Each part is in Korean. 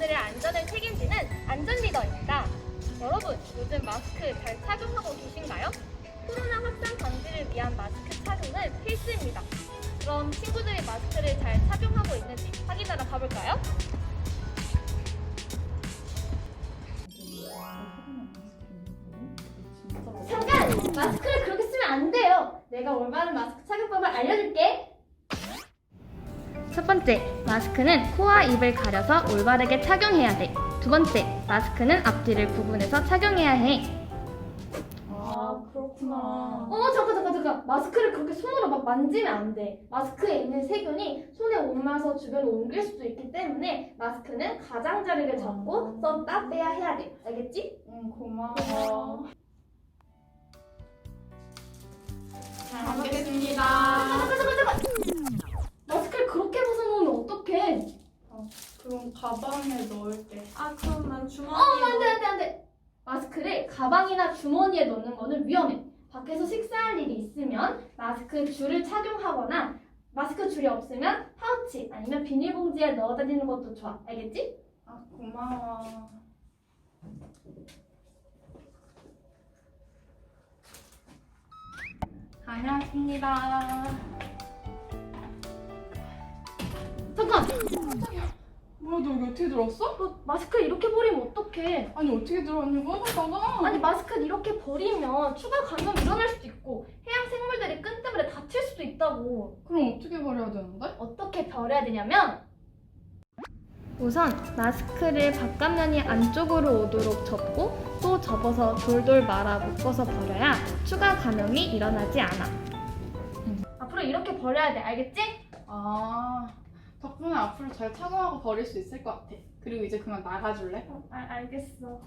여러분들의 안전을 책임지는 안전 리더입니다. 여러분, 요즘 마스크 잘 착용하고 계신가요? 코로나 확산 방지를 위한 마스크 착용은 필수입니다. 그럼 친구들이 마스크를 잘 착용하고 있는지 확인하러 가볼까요? 잠깐! 마스크를 그렇게 쓰면 안 돼요. 내가 올바른 마스크 착용법을 알려줄게. 첫 번째, 마스크는 코와 입을 가려서 올바르게 착용해야 돼. 두 번째, 마스크는 앞뒤를 구분해서 착용해야 해. 아, 그렇구나. 어 잠깐 잠깐 잠깐 마스크를 그렇게 손으로 막 만지면 안 돼. 마스크에 있는 세균이 손에 옮아서 주변에 옮길 수도 있기 때문에 마스크는 가장자리를 잡고 썼다 빼야 해야 돼. 알겠지? 응, 고마워. 가방에 넣을게. 아, 그럼 난어 주머니에. 안돼 안돼 안돼. 마스크를 가방이나 주머니에 넣는 거는 위험해. 밖에서 식사할 일이 있으면 마스크 줄을 착용하거나 마스크 줄이 없으면 파우치 아니면 비닐봉지에 넣어 다니는 것도 좋아. 알겠지? 아, 고마워. 다녀왔습니다. 잠깐. 너 여기 어떻게 들어왔어? 너 마스크를 이렇게 버리면 어떡해? 아니, 어떻게 들어왔냐고? 나가. 아니 마스크를 이렇게 버리면 추가 감염 일어날 수도 있고 해양 생물들이 끈 때문에 다칠 수도 있다고. 그럼 어떻게 버려야 되는데? 어떻게 버려야 되냐면 우선 마스크를 바깥면이 안쪽으로 오도록 접고 또 접어서 돌돌 말아 묶어서 버려야 추가 감염이 일어나지 않아. 앞으로 이렇게 버려야 돼, 알겠지? 아, 앞으로 잘 착용하고 버릴 수 있을 것 같아. 그리고 이제 그만 나가줄래? 어, 알, 알겠어.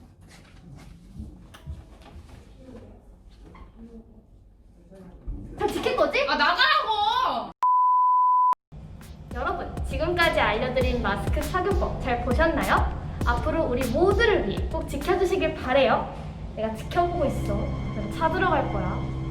잘 지킬 거지? 아, 나가라고! 여러분, 지금까지 알려드린 마스크 착용법 잘 보셨나요? 앞으로 우리 모두를 위해 꼭 지켜주시길 바래요. 내가 지켜보고 있어. 나차 들어갈 거야.